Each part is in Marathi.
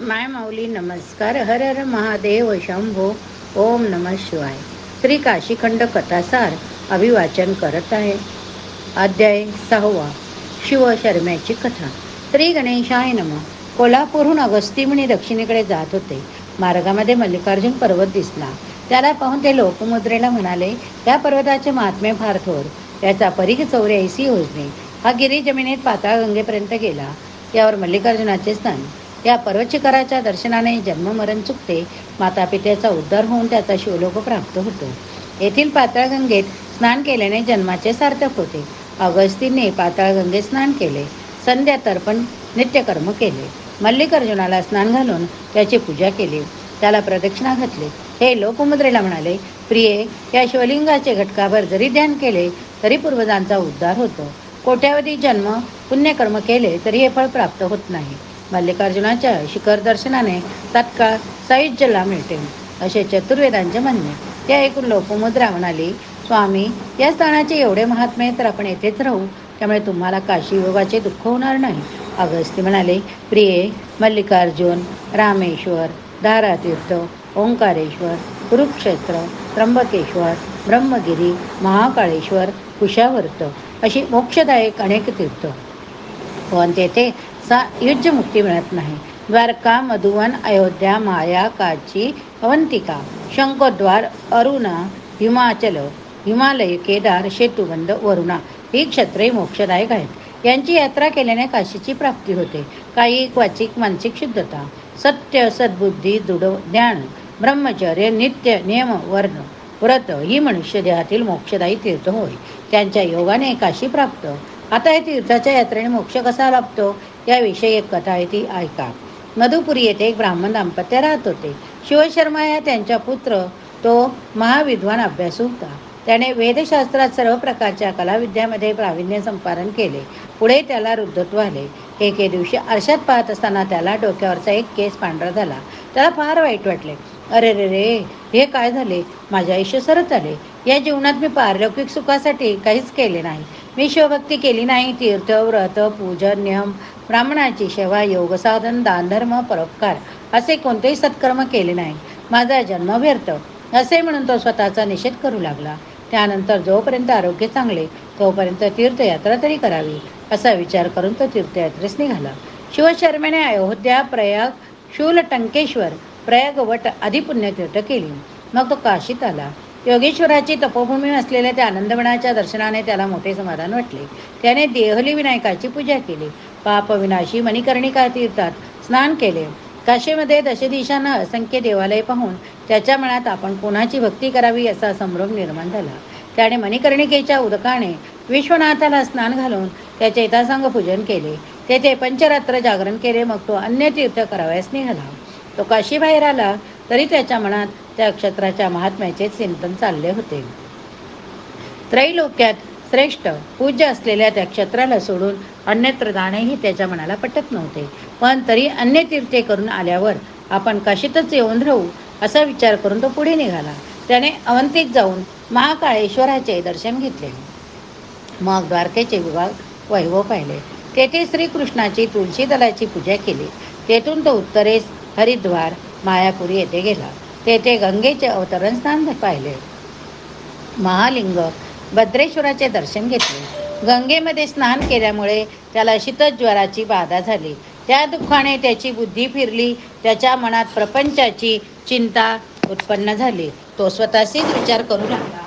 माय माऊली नमस्कार. हर हर महादेव शंभो. ओम नम शिवाय. श्री काशीखंड कथासार अभिवाचन करत आहे. अध्याय सहावा. शिवशर्म्याची कथा. श्री गणेशाय नम. कोल्हापूरहून अगस्तीमुनी दक्षिणेकडे जात होते. मार्गामध्ये मल्लिकार्जुन पर्वत दिसला. त्याला पाहून ते लोकमुद्रेला म्हणाले त्या पर्वताचे महात्मे फार थोर. त्याचा परीघ चौऱ्याऐंशी योजने. हा गिरी जमिनीत पाताळ गंगेपर्यंत गेला. यावर मल्लिकार्जुनाचे स्थान. या पर्वतशिखराच्या दर्शनाने जन्ममरण चुकते माता पित्याचा उद्धार होऊन त्याचा शिवलोक प्राप्त होतो. येथील पाताळगंगेत स्नान केल्याने जन्माचे सार्थक होते. अगस्तीने पाताळगंगेत स्नान केले. संध्या तर्पण नित्यकर्म केले. मल्लिकार्जुनाला स्नान घालून त्याची पूजा केली. त्याला प्रदक्षिणा घातली. हे लोकमुद्रेला म्हणाले प्रिये या शिवलिंगाचे घटकाभर जरी ध्यान केले तरी पूर्वजांचा उद्धार होतो. कोट्यावधी जन्म पुण्यकर्म केले तरी हे फळ प्राप्त होत नाही. मल्लिकार्जुनाच्या शिखर दर्शनाने तत्काळ सायुज्यला मिळते. असे चतुर्वेदांचे म्हणणे. ते ऐकून लोपमुद्रा म्हणाली स्वामी या स्थानाचे एवढे महात्म्य तर आपण येथेच राहू. त्यामुळे तुम्हाला काशी योगाचे दुःख होणार नाही. अगस्ती म्हणाले प्रिये मल्लिकार्जुन रामेश्वर धारातीर्थ ओंकारेश्वर कुरुक्षेत्र त्र्यंबकेश्वर ब्रह्मगिरी महाकाळेश्वर कुशावर्त अशी मोक्षदायक अनेक तीर्थ. पण तेथे सा युद्धमुक्ती मिळत नाही. द्वारका मधुवन अयोध्या माया काची अवंतिका शंखद्वार अरुणा हिमाचल हिमालय केदार शेतुबंद वरुणा ही क्षेत्रे मोक्षदायक आहेत. यांची यात्रा केल्याने काशीची प्राप्ती होते. काही वाचिक मानसिक शुद्धता सत्य सद्बुद्धी दृढ ज्ञान ब्रह्मचर्य नित्य नियम वर्ण व्रत ही मनुष्य देहातील मोक्षदायी तीर्थ होय. त्यांच्या योगाने काशी प्राप्त. आता या तीर्थाच्या यात्रेने मोक्ष कसा लाभतो? याविषयी एक कथा आहे ती ऐका. मधुपुरी येथे एक ब्राह्मण दाम्पत्य राहत होते. शिवशर्मा या त्यांचा पुत्र तो महाविद्वान अभ्यासू होता. त्याने वेदशास्त्रात सर्व प्रकारच्या कलाविद्यामध्ये प्रावीण्य संपादन केले. पुढे त्याला रुद्धत्व आले. एके दिवशी आरशात पाहत असताना त्याला डोक्यावरचा एक केस पांढरा झाला. त्याला फार वाईट वाटले. अरे रे रे हे काय झाले? माझे आयुष्य सरत आले या जीवनात मी पारलौकिक सुखासाठी काहीच केले नाही. मी शिवभक्ती केली नाही. तीर्थ व्रत पूजन नियम ब्राह्मणाची सेवा योगसाधन दानधर्म परोपकार असे कोणतेही सत्कर्म केले नाही. माझा जन्म व्यर्थ. असे म्हणून तो स्वतःचा निषेध करू लागला. त्यानंतर जोपर्यंत आरोग्य चांगले तोपर्यंत तीर्थयात्रा तरी करावी असा विचार करून तो तीर्थयात्रेस निघाला. शिवशर्मेने अयोध्या प्रयाग शूल टंकेश्वर प्रयागवट आदी पुण्यतीर्थ केली. मग तो काशीत आला. योगेश्वराची तपोभूमी असलेल्या त्या आनंदवनाच्या दर्शनाने त्याला मोठे समाधान वाटले. त्याने देहली विनायकाची पूजा केली. पापविनाशी मणिकर्णिका तीर्थात स्नान केले. काशीमध्ये दशदिशांना असंख्य देवालय पाहून त्याच्या मनात आपण कोणाची भक्ती करावी असा संभ्रम निर्माण झाला. त्याने मणिकर्णिकेच्या उदकाने विश्वनाथाला स्नान घालून त्याचे यथासांग पूजन केले. तेथे पंचरात्र जागरण केले. मग तो अन्य तीर्थ करावयास निघाला. तो काशीबाहेर आला तरी त्याच्या मनात त्या क्षत्राच्या महात्म्याचे चिंतन चालले होते. त्रैलोक्यात श्रेष्ठ पूज्य असलेल्या त्या क्षेत्राला सोडून अन्यत्र जाणेही त्याच्या मनाला पटत नव्हते. पण तरी अन्य तीर्थे करून आल्यावर आपण काशीतच येऊन राहू असा विचार करून तो पुढे निघाला. त्याने अवंतीत जाऊन महाकाळेश्वराचे दर्शन घेतले. मग द्वारकेचे विभाग वैभव पाहिले. तेथे श्रीकृष्णाची तुळशी दलाची पूजा केली. तेथून तो उत्तरेस हरिद्वार मायापुरी येथे गेला. तेथे गंगेचे अवतरण स्थान पाहिले. महालिंग भद्रेश्वराचे दर्शन घेतले. गंगेमध्ये स्नान केल्यामुळे त्याला शीतज्वराची बाधा झाली. त्या दुःखाने त्याची बुद्धी फिरली. त्याच्या मनात प्रपंचाची चिंता उत्पन्न झाली. तो स्वतःशीच विचार करू लागला.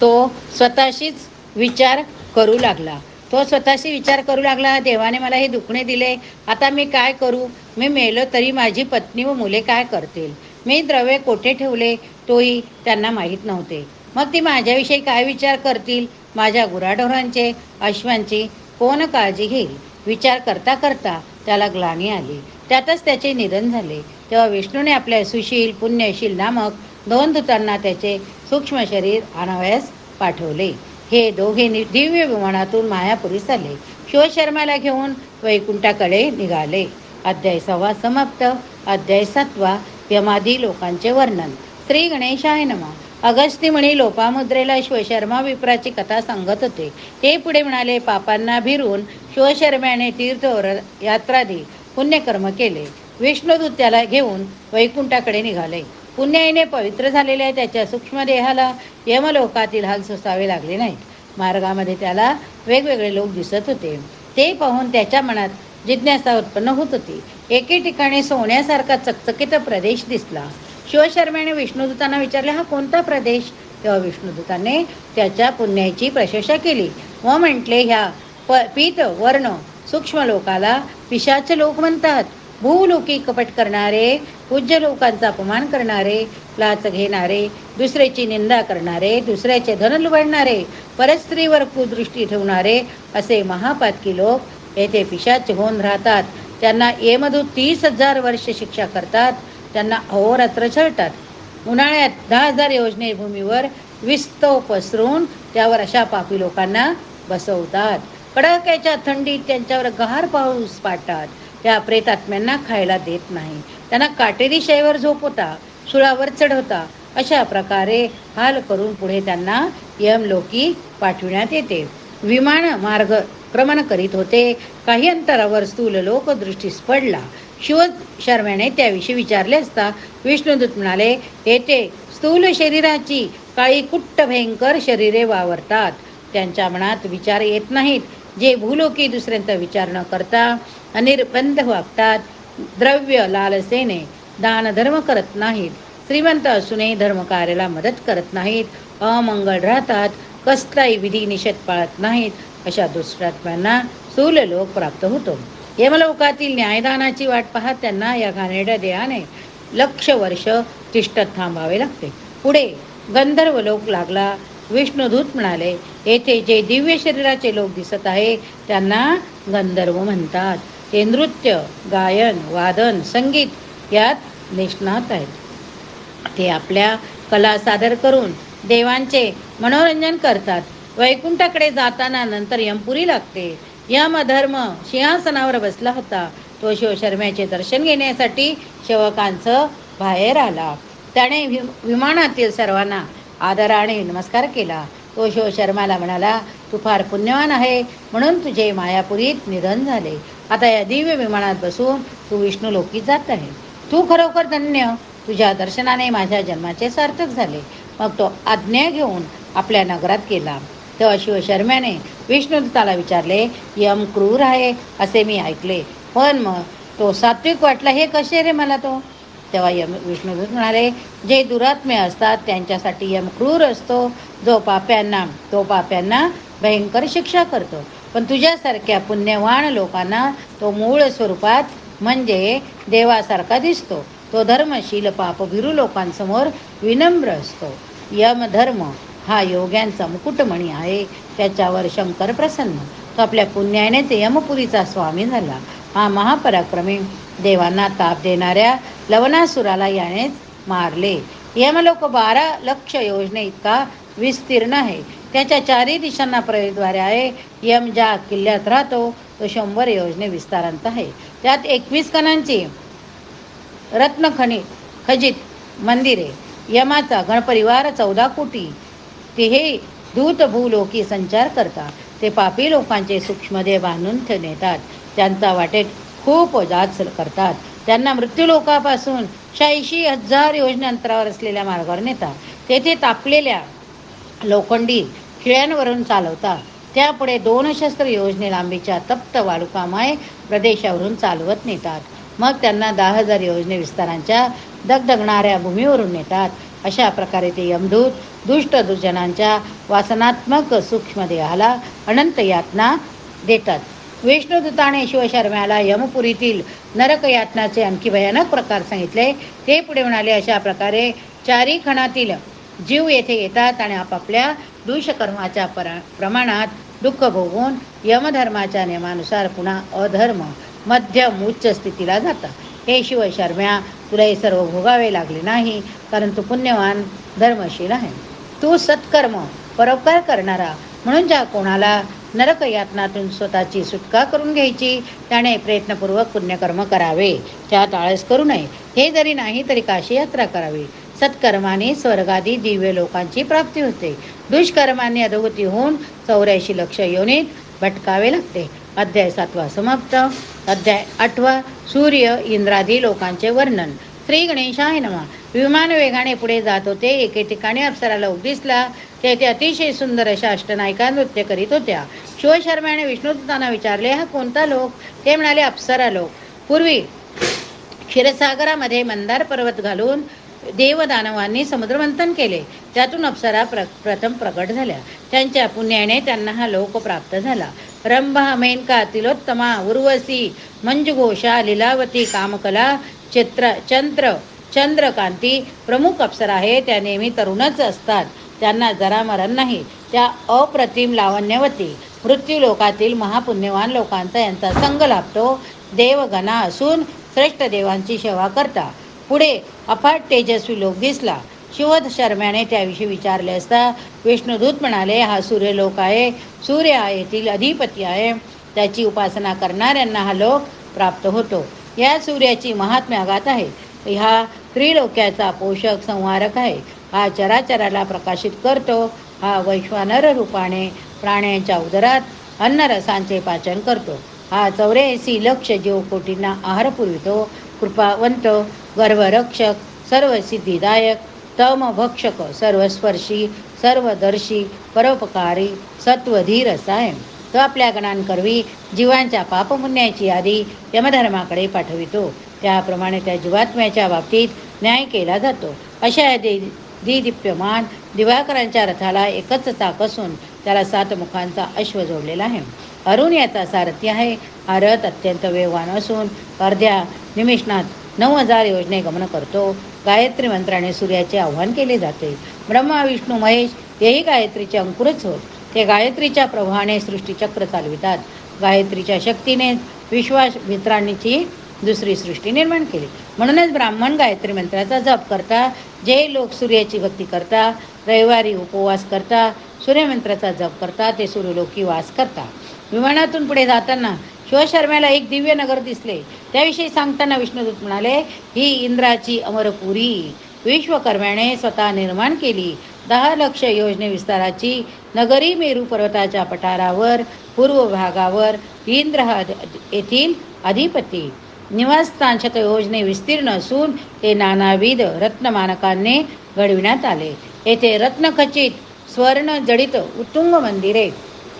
तो स्वतःशीच विचार करू लागला. तो स्वतःशी विचार करू लागला देवाने मला हे दुखणे दिले आता मी काय करू? मी मेलो तरी माझी पत्नी व मुले काय करतील? मी द्रव्य कोठे ठेवले? तोही त्यांना माहीत नव्हते. मग ती माझ्याविषयी काय विचार करतील? माझ्या गुराढोरांचे अश्वांची कोण काळजी घेईल? विचार करता करता त्याला ग्लानी आली. त्यातच त्याचे निधन झाले. तेव्हा विष्णूने आपल्या सुशील पुण्यशील नामक दोन दूतांना त्याचे सूक्ष्म शरीर आणावयास पाठवले. हे दोघे नि- दिव्य विमानातून मायापुरीस आले शिवशर्माला घेऊन वैकुंठाकडे निघाले. अध्याय सव्वा समाप्त. अध्याय सातवा. यमादी लोकांचे वर्णन. श्री गणेशाय नमा. अगस्ती म्हणी लोपामुद्रेला शिवशर्मा विप्राची कथा सांगत होते. ते पुढे म्हणाले पापांना भिरून शिवशर्म्याने तीर्थवर यात्रादी पुण्यकर्म केले. विष्णुदूत त्याला घेऊन वैकुंठाकडे निघाले. पुण्याईने पवित्र झालेल्या त्याच्या सूक्ष्म देहाला यमलोकातील हाल सोसावे लागले नाहीत. मार्गामध्ये त्याला वेगवेगळे लोक दिसत होते. ते पाहून त्याच्या मनात जिज्ञासा उत्पन्न होत होती. एके ठिकाणी सोन्यासारखा चकचकीत प्रदेश दिसला. शिवशर्माने विष्णुदूतांना विचारले हा कोणता प्रदेश? तेव्हा विष्णुदूताने त्याच्या पुण्याची प्रशंसा केली. व म्हटले ह्या प पीत वर्ण सूक्ष्म लोकाला पिशाच लोक म्हणतात. भूलोकी कपट करणारे पूज्य लोकांचा अपमान करणारे लाच घेणारे दुसऱ्याची निंदा करणारे दुसऱ्याचे धन लुबडणारे परस्त्रीवर कुदृष्टी ठेवणारे असे महापातकी लोक येथे पिशाच होऊन राहतात. त्यांना येमधून तीस हजार वर्ष शिक्षा करतात. त्यांना अहोरात्र छळतात. उन्हाळ्यात दहा हजार योजने भूमीवर विस्तव पसरून त्यावर अशा पापी लोकांना बसवतात. कडाक्याच्या थंडीत त्यांच्यावर गहार पाऊस पाडतात. त्या प्रेतात्म्यांना खायला देत नाही. त्यांना काटेरी शैवर झोपवता सुळावर चढवता अशा प्रकारे हाल करून पुढे त्यांना यमलोकी पाठविण्यात येते. विमान मार्ग क्रमण करीत होते. काही अंतरावर स्थूल लोक दृष्टीस पडला. शिव शर्म्याने त्याविषयी विचारले असता विष्णुदूत म्हणाले येथे स्थूल शरीराची काळी कुट्ट भयंकर शरीरे वावरतात. त्यांच्या मनात विचार येत नाहीत. जे भूलोकी दुसऱ्यांचा विचार न करता अनिर्बंध वागतात. द्रव्य लालसेने दान धर्म करत नाहीत. श्रीमंत असूनही धर्मकार्याला मदत करत नाहीत. अमंगळ राहतात. कसलाही विधी निषेध पाळत नाहीत. अशा दुष्टात्म्यांना स्थूल लोक प्राप्त होतो. यमलोकातील न्यायदानाची वाट पाहत त्यांना या घाणेरड्या देहाने लक्ष वर्ष तिष्ठत थांबावे लागते. पुढे गंधर्व लोक लागला. विष्णुधूत म्हणाले येथे जे दिव्य शरीराचे लोक दिसत आहे त्यांना गंधर्व म्हणतात. ते नृत्य गायन वादन संगीत यात निष्णात आहेत. ते आपल्या कला सादर करून देवांचे मनोरंजन करतात. वैकुंठाकडे जाताना नंतर यमपुरी लागते. यम धर्म सिंहासनावर बसला होता. तो शिवशर्म्याचे दर्शन घेण्यासाठी शेवकांचं बाहेर आला. त्याने विमानातील सर्वांना आदराने नमस्कार केला. तो शिवशर्माला म्हणाला तू फार पुण्यवान आहे. म्हणून तुझे मायापुरीत निधन झाले. आता या दिव्य विमानात बसून तू विष्णू लोकी जात आहे. तू खरोखर धन्य. तुझ्या दर्शनाने माझ्या जन्माचे सार्थक झाले. मग तो आज्ञा घेऊन आपल्या नगरात गेला. तेव्हा शिवशर्म्याने विष्णुदत्ताला विचारले यम क्रूर आहे असे मी ऐकले. पण मग तो सात्विक वाटला हे कसे रे मला तो? तेव्हा यम विष्णुदूत म्हणाले जे दुरात्मे असतात त्यांच्यासाठी यम क्रूर असतो. जो पाप्यांना तो पाप्यांना भयंकर शिक्षा करतो. पण तुझ्यासारख्या पुण्यवान लोकांना तो मूळ स्वरूपात म्हणजे देवासारखा दिसतो. तो धर्मशील पापभिरू लोकांसमोर विनम्र असतो. यम धर्म हा योग्यांचा मुकुटमणी आहे. त्याच्यावर शंकर प्रसन्न. तो आपल्या पुण्यानेच यमपुरीचा स्वामी झाला. हा महापराक्रमी देवांना ताप देणाऱ्या लवणासुराला यानेच मारले. यमलोक बारा लक्ष योजने इतका विस्तीर्ण आहे. त्याच्या चारही दिशांना प्रवेशद्वारे आहे. यम ज्या किल्ल्यात राहतो तो शंभर योजने विस्तारांत आहे. त्यात एकवीस कणांची रत्नखणी खजित मंदिरे यमाचा गणपरिवार चौदा कोटी. ते हे दूत भूलोकी संचार करतात. ते पापी लोकांचे सूक्ष्मदेह बांधून ठे- नेतात त्यांचा वाटेत खूप जाच करतात. त्यांना मृत्यूलोकापासून शहाऐंशी हजार योजने अंतरावर असलेल्या मार्गावर नेतात. तेथे तापलेल्या लोखंडी खिळ्यांवरून चालवतात त्यापुढे दोन शस्त्र योजने लांबीच्या तप्त वालुकामय प्रदेशावरून चालवत नेतात. मग त्यांना दहा हजार योजने विस्तारांच्या दगदगणाऱ्या भूमीवरून नेतात. अशा प्रकारे ते यमदूत दुष्ट दुर्जनांच्या वासनात्मक सूक्ष्म देहाला अनंत यातना देतात. विष्णुदूताने शिवशर्म्याला यमपुरीतील नरक यातनाचे आणखी भयानक प्रकार सांगितले. ते पुढे म्हणाले अशा प्रकारे चारी खणातील जीव येथे येतात आणि आपापल्या दुष्कर्माच्या परा प्रमाणात दुःख भोगून यमधर्माच्या नियमानुसार पुन्हा अधर्म मध्यम उच्च स्थितीला जातात हे शिवशर्म्या तुला हे सर्व भोगावे लागले नाही कारण तू पुण्यवान धर्मशील आहे. तू सत्कर्म परोपकार करणारा म्हणून ज्या कोणाला नरक यातनातून स्वतःची सुटका करून घ्यायची त्याने प्रयत्नपूर्वक पुण्यकर्म करावे. त्यात आळस करू नये. हे जरी नाही तरी काशी यात्रा करावी. सत्कर्माने स्वर्गादी दिव्य लोकांची प्राप्ती होते. दुष्कर्माने अधोगती होऊन चौऱ्याऐंशी लक्ष योनीत भटकावे लागते. अध्याय सातवा समाप्त. अध्याय आठवा सूर्य इंद्रादी लोकांचे वर्णन. श्री गणेशाय नमा. विमान वेगाने पुढे जात होते. एके ठिकाणी अप्सराला दिसला तेथे अतिशय सुंदर अशा अष्टनायिका नृत्य करीत होत्या. शिवशर्माने विष्णुदत्तांना विचारले हा कोणता लोक? ते म्हणाले अप्सरा लोक. पूर्वी क्षीरसागरामध्ये मंदार पर्वत घालून देवदानवांनी समुद्रमंथन केले. त्यातून अप्सरा प्र प्रथम प्रकट झाल्या. त्यांच्या पुण्याने त्यांना हा लोक प्राप्त झाला. रंभा मेनका तिलोत्तमा उर्वशी मंजुघोषा लीलावती कामकला चित्र चंद्र चंद्रकांती प्रमुख अप्सरा आहे त्या नेहमी तरुणच असतात. त्यांना जरा मरण नाही त्या अप्रतिम लावण्यवती. मृत्यू लोकातील महापुण्यवान लोकांचा यांचा संग लाभतो देवगणा असून श्रेष्ठ देवांची सेवा करता. पुढे अफाट तेजस्वी लोक दिसला. शिवध शर्म्याने त्याविषयी विचारले असता विष्णुदूत म्हणाले हा सूर्यलोक आहे. सूर्य आहे येथील अधिपती आहे. त्याची उपासना करणाऱ्यांना हा लोक प्राप्त होतो. या सूर्याची महात्म्य आघात आहे. ह्या त्रिलोक्याचा पोषक संहारक आहे. हा चराचराला प्रकाशित करतो. हा वैश्वानर रूपाने प्राण्यांच्या उदरात अन्नरसांचे पाचन करतो. हा चौऱ्याऐंशी लक्ष जीवकोटींना आहार पुरवितो. कृपावंत गर्भरक्षक सर्वसिद्धिदायक तमभक्षक सर्वस्पर्शी सर्वदर्शी परोपकारी सत्वधीर असा आहे तो आपल्या गणांकरवी जीवांच्या पापपुण्याची यादी यमधर्माकडे पाठवितो. त्याप्रमाणे त्या जीवात्म्याच्या बाबतीत न्याय केला जातो. अशा या दिदीप्यमान दिवाकरांच्या रथाला एकच चाक असून त्याला सात मुखांचा अश्व जोडलेला आहे. अरुण याचा सारथी आहे. हा रथ अत्यंत वेगवान असून अर्ध्या निमिषणात नऊ हजार योजने गमन करतो. गायत्री मंत्राने सूर्याचे आव्हान केले जाते. ब्रह्मा विष्णू महेश हेही गायत्रीचे अंकुरच होत. ते गायत्रीच्या प्रभावाने सृष्टीचक्र चालवितात. गायत्रीच्या शक्तीने विश्वास मित्रांची दुसरी सृष्टी निर्माण केली. म्हणूनच ब्राह्मण गायत्री मंत्राचा जप करता जे लोक सूर्याची भक्ती करता रविवारी उपवास करता सूर्यमंत्राचा जप करता ते सूर्यलोकी वास करता. विमानातून पुढे जाताना शिवशर्म्याला एक दिव्य नगर दिसले. त्याविषयी सांगताना विष्णुदूत म्हणाले ही इंद्राची अमरपुरी. विश्वकर्म्याने स्वतः निर्माण केली. दहा लक्ष योजने विस्ताराची नगरी मेरू पर्वताच्या पठारावर पूर्व भागावर इंद्र येथील अधिपती. निवासस्थान योजने विस्तीर्ण असून ते नानाविध रत्नमानकांनी घडविण्यात आले. येथे रत्नखचित स्वर्ण जडित उत्तुंग मंदिरे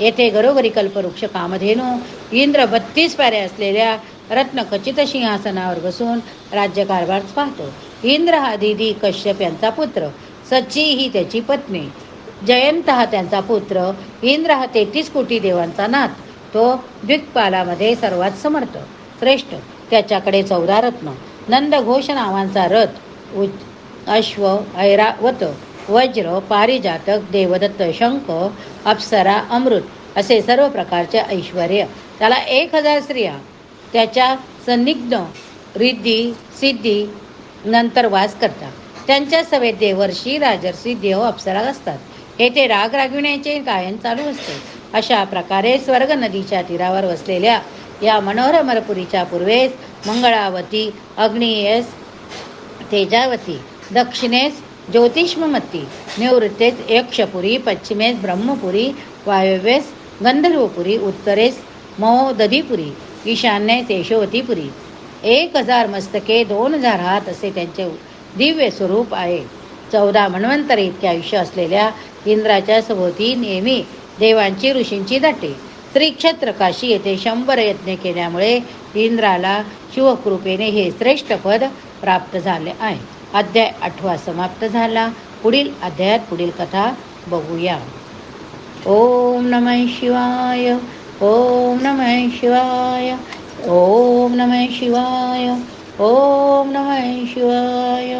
येथे घरोघरी कल्पवृक्ष कामधेनू इंद्र बत्तीस पाऱ्या असलेल्या रत्नखचित सिंहासनावर बसून राज्यकारभार पाहतो. इंद्र हा दिदी कश्यप यांचा पुत्र सच्ची ही त्याची पत्नी. जयंत हा त्यांचा पुत्र इंद्र हा तेहतीस कोटी देवांचा नाथ तो द्विकपालामध्ये सर्वात समर्थ श्रेष्ठ त्याच्याकडे चौदा रत्न. नंदघोष नावांचा रथ उज अश्व ऐरावत वज्र पारिजातक देवदत्त शंख अप्सरा अमृत असे सर्व प्रकारचे ऐश्वर त्याला एक हजार स्त्रिया. त्याच्या सन्निग्ध रिद्धी सिद्धी नंतर वास करतात. त्यांच्या सभेत देवर्षी राजर्षी देव अप्सरा असतात. येथे राग रागविण्याचे गायन चालू असते. अशा प्रकारे स्वर्ग नदीच्या तीरावर वसलेल्या या मनोरमरपुरीच्या पूर्वेस मंगळावती अग्नियेस तेजावती दक्षिणेस ज्योतिष्ममती निवृत्तेस यक्षपुरी पश्चिमेस ब्रह्मपुरी वायव्येस गंधर्वपुरी उत्तरेस महोदधीपुरी ईशान्येस यशोवतीपुरी एक हजार मस्तके दोन हजार हात असे त्यांचे दिव्य स्वरूप आहे चौदा मन्वंतर इतके आयुष्य असलेल्या इंद्राच्या सभोवती नेहमी देवांची ऋषींची दाटे त्रिक्षेत्र काशी येथे शंभर यत्न केल्यामुळे इंद्राला शिवकृपेने हे श्रेष्ठ पद प्राप्त झाले आहे अध्याय आठवा समाप्त झाला. पुढील अध्यायात पुढील कथा बघूया. ओम नमः शिवाय ओम नमः शिवाय ओम नमः शिवाय ओम नम शिवाय.